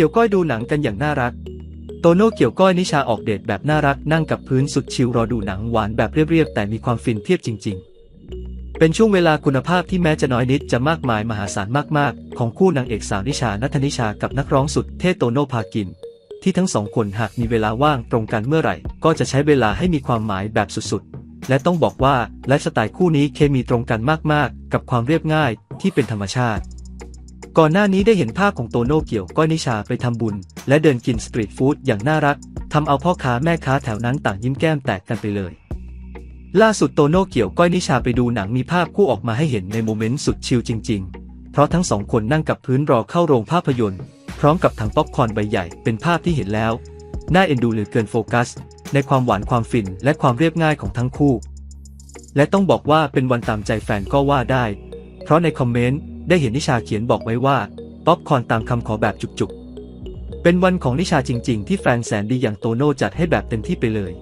กี่ยวก้อยดูหนังกันอย่างน่ารัก โตโน่เกี่ยวก้อยนิชาออกเดทแบบน่ารักนั่งกับพื้นสุดชิลรอดูหนังหวานแบบเรียบๆแต่มีความฟินเทียบจริง ๆ เป็นช่วงเวลาคุณภาพที่แม้จะน้อยนิดจะมากมายมหาศาลมากๆ ของคู่นางเอกสาวนิชานัทนิชากับนักร้องสุดเท่โตโน่พากิน ที่ทั้งสองคนหากมีเวลาว่างตรงกันเมื่อไหร่ ก็จะใช้เวลาให้มีความหมายแบบสุดๆ และต้องบอกว่าไลฟ์สไตล์คู่นี้เคมีตรงกันมากๆ กับความเรียบง่ายที่เป็นธรรมชาติ ก่อนหน้านี้ได้เห็นภาพของโตโน่เกี่ยวก้อยนิชาไปทำบุญ และเดินกินสตรีทฟู้ดอย่างน่ารักทำเอาพ่อค้าแม่ค้าแถวนั้นต่างยิ้มแก้มแตกกันไปเลย ล่าสุดโตโน่เกี่ยวก้อยนิชาไปดูหนังมีภาพคู่ออกมาให้เห็นในโมเมนต์สุดชิลจริง ๆ เพราะทั้งสองคนนั่งกับพื้นรอเข้าโรงภาพยนตร์ พร้อมกับถังป๊อปคอร์นใบใหญ่เป็นภาพที่เห็นแล้ว น่าเอ็นดูเหลือเกินโฟกัส ในความหวานความฟินและความเรียบง่ายของทั้งคู่ และต้องบอกว่าเป็นวันตามใจแฟนก็ว่าได้ เพราะในคอมเมนต์ ได้เห็นนิชาเขียนบอกไว้ว่าป๊อปคอนตามคำขอแบบจุกๆ เป็นวันของนิชาจริง ๆ ที่แฟนแสนดีอย่างโตโน่จัดให้แบบเต็มที่ไปเลย